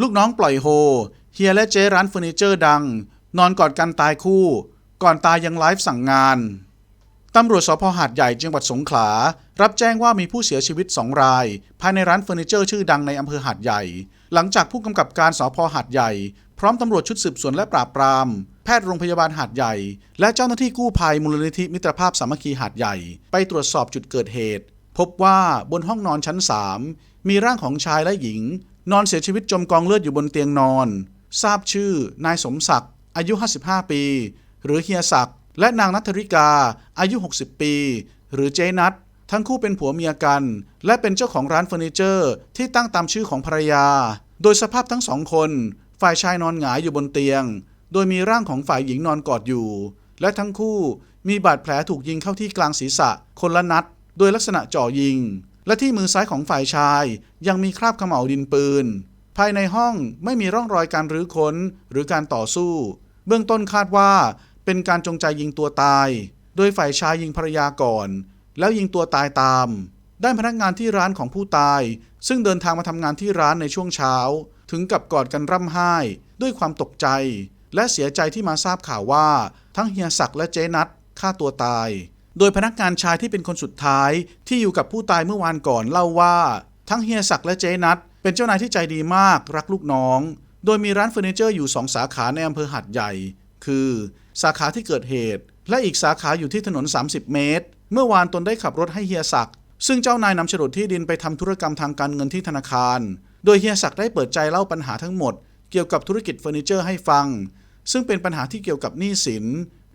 ลูกน้องปล่อยโฮ เฮียและเจ๊ร้านเฟอร์นิเจอร์ดัง นอนกอดกันตายคู่ ก่อนตายยังไลฟ์สั่งงาน ตำรวจสพหาดใหญ่จังหวัดสงขลา รับแจ้งว่ามีผู้เสียชีวิต2ราย ภายในร้านเฟอร์นิเจอร์ชื่อดังในอำเภอหาดใหญ่ หลังจากผู้กำกับการสพหาดใหญ่ พร้อมตำรวจชุดสืบสวนและปราบปราม แพทย์โรงพยาบาลหาดใหญ่ และเจ้าหน้าที่กู้ภัยมูลนิธิมิตรภาพสามัคคีหาดใหญ่ ไปตรวจสอบจุดเกิดเหตุ พบว่าบนห้องนอนชั้น 3 มีร่างของชายและหญิง นอนเสียชีวิตจมกองเลือดอยู่บนเตียงนอน ทราบชื่อนายสมศักดิ์อายุ 55 ปี หรือเฮียศักดิ์และนางนัทธริกา อายุ 60 ปี หรือเจนัททั้งคู่เป็นผัวเมียกัน และเป็นเจ้าของร้านเฟอร์นิเจอร์ที่ตั้งตามชื่อของภรรยา โดยสภาพทั้งสองคน ฝ่ายชายนอนหงายอยู่บนเตียง โดยมีร่างของฝ่ายหญิงนอนกอดอยู่ และทั้งคู่มีบาดแผลถูกยิงเข้าที่กลางศีรษะคนละนัด โดยลักษณะจ่อยิง และที่มือซ้ายของฝ่ายชายยังมีคราบเขม่าวดินปืน ภายในห้องไม่มีร่องรอยการรื้อค้นหรือการต่อสู้ เบื้องต้นคาดว่าเป็นการจงใจยิงตัวตาย โดยฝ่ายชายยิงภรรยาก่อน แล้วยิงตัวตายตาม ด้านพนักงานที่ร้านของผู้ตาย ซึ่งเดินทางมาทำงานที่ร้านในช่วงเช้า ถึงกับกอดกันร่ำไห้ด้วยความตกใจ และเสียใจที่มาทราบข่าวว่า ทั้งเฮียศักและเจนัทฆ่าตัวตาย โดยพนักงานชายที่เป็นคนสุดท้ายที่อยู่กับผู้ตายเมื่อวานก่อนเล่าว่า ทั้งเฮียศักด์และเจนัทเป็นเจ้านายที่ใจดีมากรักลูกน้อง โดยมีร้านเฟอร์นิเจอร์อยู่สองสาขาในอำเภอหาดใหญ่ คือ สาขาที่เกิดเหตุ และอีกสาขาอยู่ที่ถนน 30 เมตร เมื่อวานตนได้ขับรถให้เฮียศักด์ซึ่งเจ้านายนำโฉนดที่ดินไปทำธุรกรรมทางการเงินที่ธนาคาร โดยเฮียศักด์ได้เปิดใจเล่าปัญหาทั้งหมด เกี่ยวกับธุรกิจเฟอร์นิเจอร์ให้ฟัง ซึ่งเป็นปัญหาที่เกี่ยวกับหนี้สิน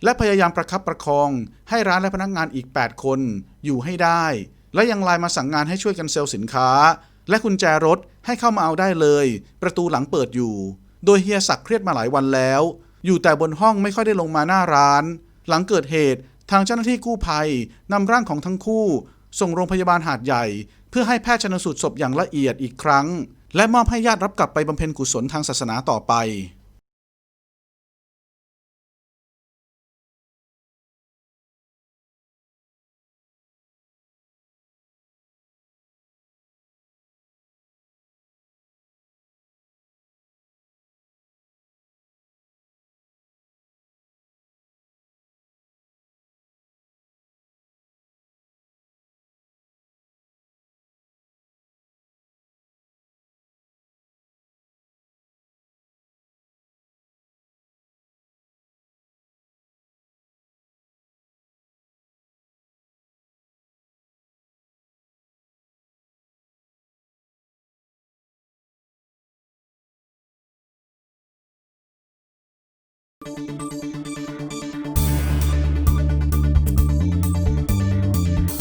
และพยายามประคับประคอง ให้ร้านและพนักงานอีก 8 คนอยู่ให้ได้ และยังไลน์มาสั่งงานให้ช่วยกันเซลล์สินค้า และกุญแจรถให้เข้ามาเอาได้เลย ประตูหลังเปิดอยู่ โดยเฮียศักดิ์เครียดมาหลายวันแล้ว อยู่แต่บนห้องไม่ค่อยได้ลงมาหน้าร้าน หลังเกิดเหตุทางเจ้าหน้าที่กู้ภัยนำร่างของทั้งคู่ ส่งโรงพยาบาลหาดใหญ่ เพื่อให้แพทย์ชนสูตรศพอย่างละเอียดอีกครั้ง และมอบให้ญาติรับกลับไปบำเพ็ญกุศลทางศาสนาต่อไป Thank you